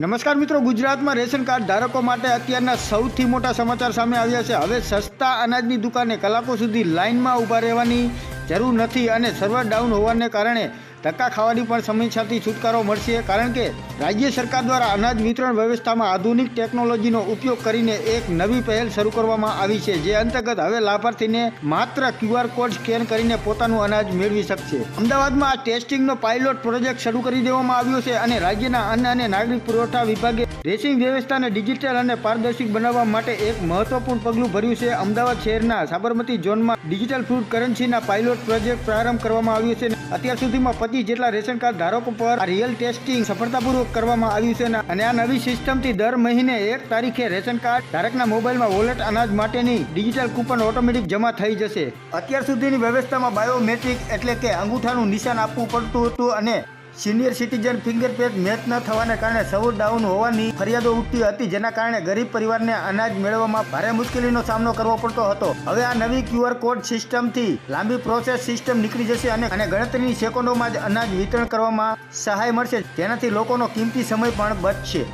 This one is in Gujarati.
નમસ્કાર મિત્રો, ગુજરાતમાં રેશન કાર્ડ ધારકો માટે અત્યારના સૌથી મોટા સમાચાર સામે આવ્યા છે. હવે સસ્તા અનાજની દુકાને કલાકો સુધી લાઇનમાં ઊભા રહેવાની જરૂર નથી અને સર્વર ડાઉન હોવાને કારણે ધક્કા ખાવાની પણ સમસ્યાથી છુટકારો મળશે, કારણ કે રાજ્ય સરકાર દ્વારા અનાજ વિતરણ વ્યવસ્થામાં આધુનિક ટેકનોલોજીનો ઉપયોગ કરીને એક નવી પહેલ શરૂ કરવામાં આવી છે, જે અંતર્ગત હવે લાભાર્થીને માત્ર ક્યુઆર કોડ સ્કેન કરીને પોતાનું અનાજ મેળવી શકશે. અમદાવાદમાં આ ટેસ્ટિંગનો પાયલોટ પ્રોજેક્ટ શરૂ કરી દેવામાં આવ્યો છે અને રાજ્યના અન્ન અને નાગરિક પુરવઠા વિભાગે રેસિંગ વ્યવસ્થાને ડિજિટલ અને પારદર્શિક બનાવવા માટે એક મહત્વપૂર્ણ પગલું ભર્યું છે. અમદાવાદ શહેરના સાબરમતી ઝોનમાં ડિજિટલ ફૂડ કરન્સીના પાયલોટ પ્રોજેક્ટ પ્રારંભ કરવામાં આવ્યો છે અત્યાર સુધીમાં પચીસ જેટલા રેશન કાર્ડ ધારકો પર રિયલ ટેસ્ટિંગ સફળતાપૂર્વક કરવામાં આવ્યું છે અને- આ નવી સિસ્ટમથી દર મહિને એક તારીખે રેશન કાર્ડ ધારકના મોબાઈલમાં વોલેટ અનાજ માટેની ડિજિટલ કૂપન ઓટોમેટિક જમા થઈ જશે. અત્યાર સુધીની વ્યવસ્થામાં બાયોમેટ્રિક એટલે કે અંગૂઠાનું નિશાન આપવું પડતું હતું અને સિનિયર સિટીઝન ફિંગરપ્રિન્ટ મેચ ન થવાને કારણે સૌ ડાઉન હોવાની ફરિયાદો ઉઠતી હતી, જેના કારણે ગરીબ પરિવારને અનાજ મેળવવામાં ભારે મુશ્કેલીનો સામનો કરવો પડતો હતો. હવે આ નવી ક્યુઆર કોડ સિસ્ટમથી લાંબી પ્રોસેસ સિસ્ટમ નીકળી જશે અને ગણતરીની સેકન્ડોમાં જ અનાજ વિતરણ કરવામાં સહાય મળશે, જેનાથી લોકોનો કિંમતી સમય પણ બચશે.